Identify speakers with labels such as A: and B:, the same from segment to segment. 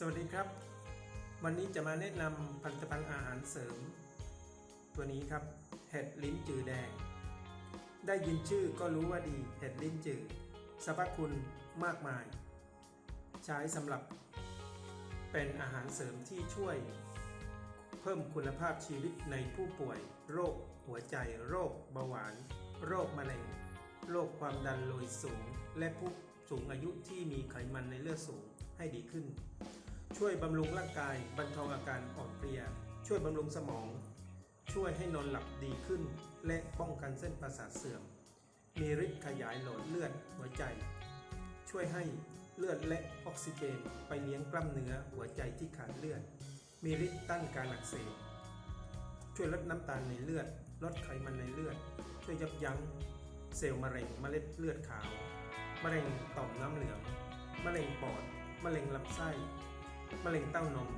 A: สวัสดีครับ วันนี้จะมาแนะนำผลิตภัณฑ์อาหารเสริม ตัวนี้ครับ เห็ดลิ้นจือแดง ได้ยินชื่อก็รู้ว่าดี เห็ดลิ้นจือสรรพคุณมากมาย ใช้สำหรับ เป็นอาหารเสริมที่ช่วย เพิ่มคุณภาพชีวิตในผู้ป่วย โรคหัวใจ โรคเบาหวาน โรคมะเร็ง โรคความดันโลหิตสูง และผู้สูงอายุที่มีไขมันในเลือดสูงให้ดีขึ้น ช่วยบำรุงร่างกายบรรเทาอาการอ่อนเพลีย ช่วยบำรุงสมอง ช่วยให้นอนหลับดีขึ้น และป้องกันเส้นประสาทเสื่อม มีฤทธิ์ขยายหลอดเลือดหัวใจ ช่วยให้เลือดและออกซิเจนไปเลี้ยงกล้ามเนื้อหัวใจที่ขาดเลือด มีฤทธิ์ต้านการอักเสบช่วยลดน้ำตาลในเลือด ลดไขมันในเลือด ช่วยยับยั้ง เซลล์มะเร็งเมล็ดเลือดขาว มะเร็งต่อมน้ำเหลือง มะเร็งปอด มะเร็งลำไส้ มะเร็งเต้านม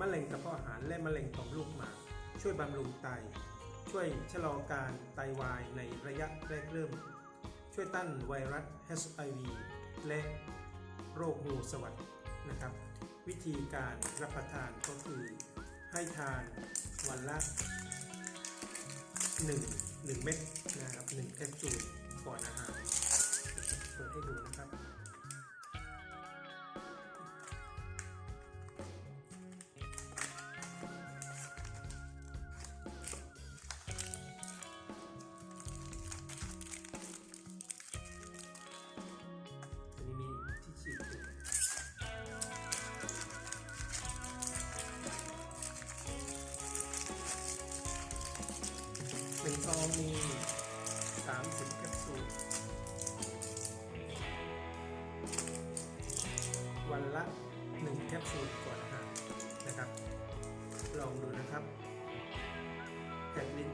A: มะเร็งกระเพาะอาหารและมะเร็งต่อมลูกหมาก ช่วยบำรุงไต ช่วยชะลอการไตวายในระยะแรกเริ่ม ช่วยต้านไวรัส HIV และโรคงูสวัสดนะครับ วิธีการรับประทานก็คือให้ทานวันละ 1 1 เม็ดนะครับ1แคปซูลก่อนอาหารเปิดให้ดูนะครับ ซองมี 30แคปซูล วันละ 1 แคปซูลก่อนอาหารนะครับ ลองดูนะครับแผ่นลิ้น